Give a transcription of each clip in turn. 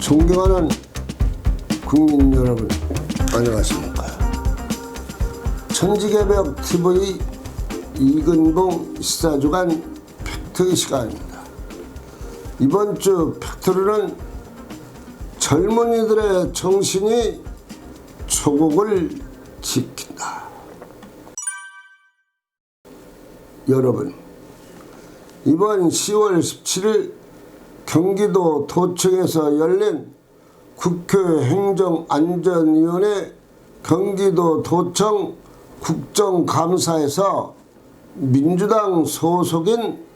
존경하는 국민 여러분 안녕하십니까. 천지개벽 TV 이근봉 시사주간 팩트 시간입니다. 이번 주 팩트로는 젊은이들의 정신이 조국을 지킨다. 여러분 이번 10월 17일 경기도 도청에서 열린 국회 행정안전위원회 경기도 도청 국정감사에서 민주당 소속인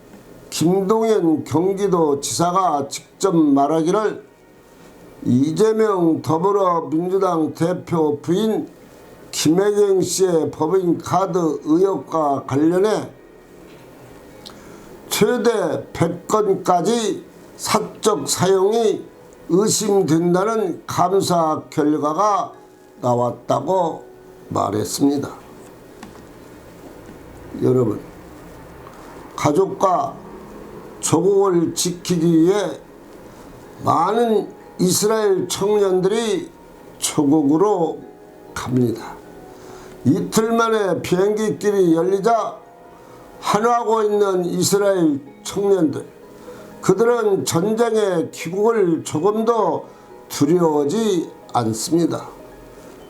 김동연 경기도 지사가 직접 말하기를 이재명 더불어민주당 대표 부인 김혜경 씨의 법인 카드 의혹과 관련해 최대 100건까지 사적 사용이 의심된다는 감사 결과가 나왔다고 말했습니다. 여러분, 가족과 조국을 지키기 위해 많은 이스라엘 청년들이 조국으로 갑니다. 이틀 만에 비행기길이 열리자 한화하고 있는 이스라엘 청년들 그들은 전쟁의 기국을 조금도 두려워하지 않습니다.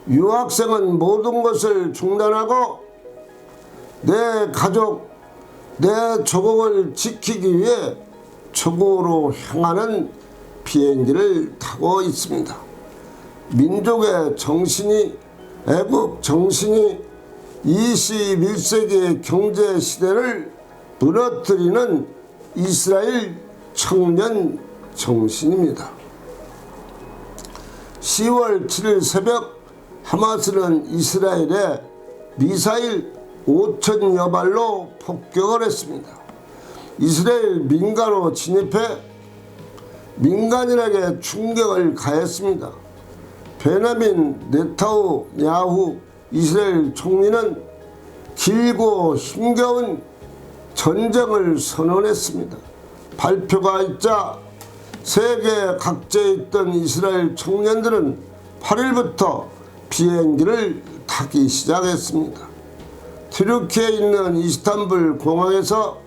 유학생은 모든 것을 중단하고 내 가족, 내 조국을 지키기 위해 조국으로 향하는 비행기를 타고 있습니다. 민족의 정신이 애국 정신이 21세기의 경제 시대를 무너뜨리는 이스라엘 청년 정신입니다. 10월 7일 새벽 하마스는 이스라엘에 미사일 5천여 발로 폭격을 했습니다. 이스라엘 민가로 진입해 민간인에게 충격을 가했습니다. 베나민 네타우 야후 이스라엘 총리는 길고 힘겨운 전쟁을 선언했습니다. 발표가 있자 세계 각지에 있던 이스라엘 청년들은 8일부터 비행기를 타기 시작했습니다. 트르키에 있는 이스탄불 공항에서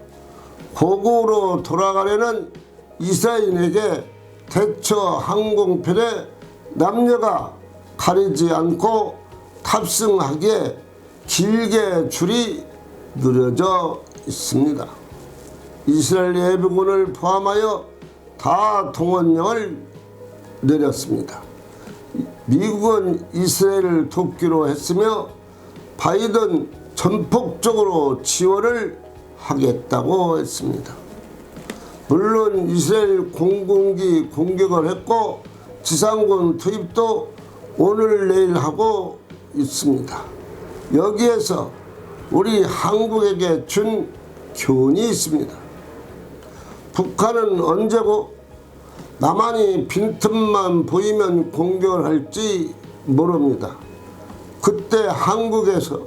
고국으로 돌아가려는 이스라엘에게 대처 항공편에 남녀가 가리지 않고 탑승하기에 길게 줄이 늘어져 있습니다. 이스라엘 예비군을 포함하여 다 동원령을 내렸습니다. 미국은 이스라엘을 돕기로 했으며 바이든 전폭적으로 지원을 하겠다고 했습니다. 물론 이스라엘 공군기 공격을 했고 지상군 투입도 오늘 내일 하고 있습니다. 여기에서 우리 한국에게 준 교훈이 있습니다. 북한은 언제고 남한이 빈틈만 보이면 공격을 할지 모릅니다. 그때 한국에서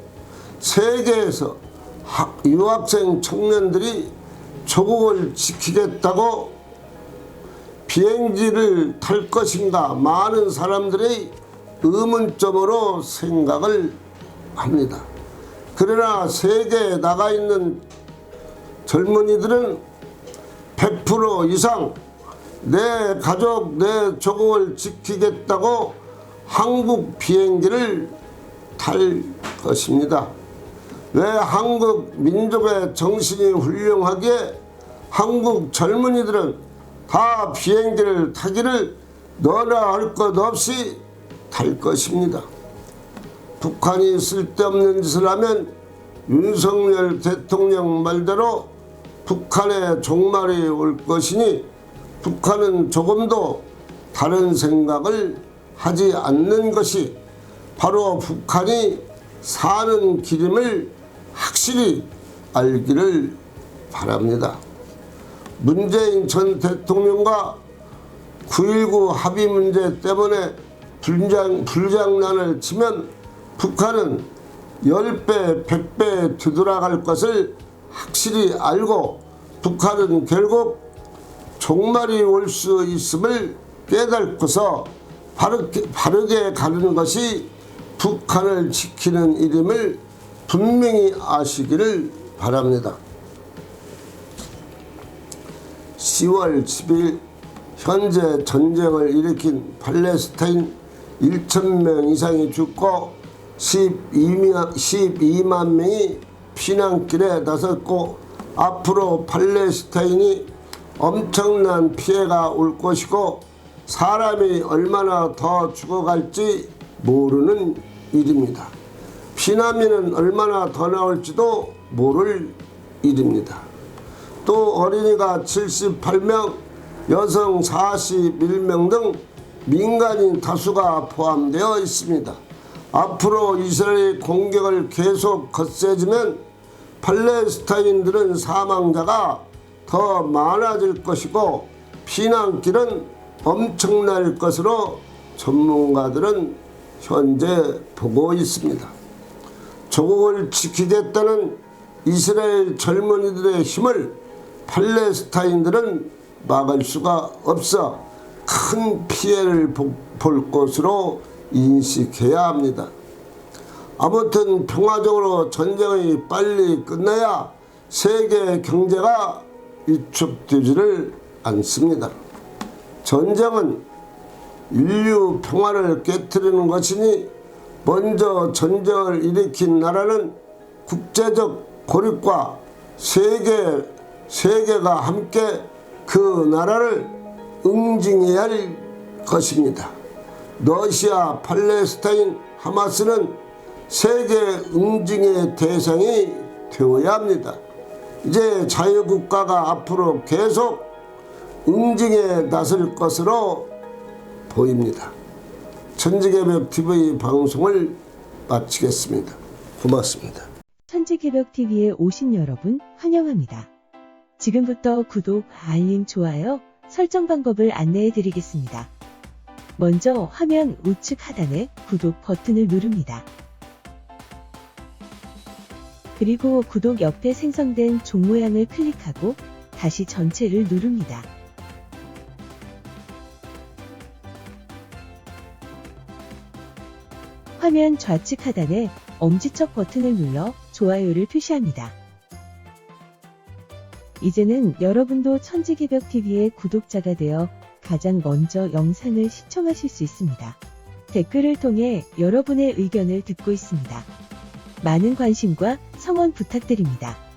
세계에서 유학생 청년들이 조국을 지키겠다고 비행기를 탈 것인가 많은 사람들의 의문점으로 생각을 합니다. 그러나 세계에 나가 있는 젊은이들은 100% 이상 내 가족, 내 조국을 지키겠다고 한국 비행기를 탈 것입니다. 왜 한국 민족의 정신이 훌륭하기에 한국 젊은이들은 다 비행기를 타기를 너나 할 것 없이 탈 것입니다. 북한이 쓸데없는 짓을 하면 윤석열 대통령 말대로 북한의 종말이 올 것이니 북한은 조금도 다른 생각을 하지 않는 것이 바로 북한이 사는 길임을 확실히 알기를 바랍니다. 문재인 전 대통령과 9.19 합의 문제 때문에 불장, 불장난을 치면 북한은 10배, 100배 뒤돌아갈 것을 확실히 알고 북한은 결국 종말이 올 수 있음을 깨닫고서 바르게, 바르게 가는 것이 북한을 지키는 일임을 분명히 아시기를 바랍니다. 10월 10일 현재 전쟁을 일으킨 팔레스타인 1천명 이상이 죽고 12만, 12만 명이 피난길에 나섰고 앞으로 팔레스타인이 엄청난 피해가 올 것이고 사람이 얼마나 더 죽어갈지 모르는 일입니다. 피난민은 얼마나 더 나올지도 모를 일입니다. 또 어린이가 78명, 여성 41명 등 민간인 다수가 포함되어 있습니다. 앞으로 이스라엘 공격을 계속 거세지면 팔레스타인들은 사망자가 더 많아질 것이고 피난길은 엄청날 것으로 전문가들은 현재 보고 있습니다. 조국을 지키겠다는 이스라엘 젊은이들의 힘을 팔레스타인들은 막을 수가 없어 큰 피해를 보- 볼 것으로 인식해야 합니다. 아무튼 평화적으로 전쟁이 빨리 끝나야 세계 경제가 위축되지를 않습니다. 전쟁은 인류 평화를 깨뜨리는 것이니 먼저 전쟁을 일으킨 나라는 국제적 고립과 세계 세계가 함께 그 나라를 응징해야 할 것입니다. 러시아, 팔레스타인, 하마스는 세계 응징의 대상이 되어야 합니다. 이제 자유국가가 앞으로 계속 응징에 나설 것으로 보입니다. 천지개벽 TV 방송을 마치겠습니다. 고맙습니다. 천지개벽TV에 오신 여러분 환영합니다. 지금부터 구독, 알림, 좋아요, 설정 방법을 안내해 드리겠습니다. 먼저 화면 우측 하단에 구독 버튼을 누릅니다. 그리고 구독 옆에 생성된 종 모양을 클릭하고 다시 전체를 누릅니다. 화면 좌측 하단에 엄지척 버튼을 눌러 좋아요를 표시합니다. 이제는 여러분도 천지개벽TV의 구독자가 되어 가장 먼저 영상을 시청하실 수 있습니다. 댓글을 통해 여러분의 의견을 듣고 있습니다. 많은 관심과 성원 부탁드립니다.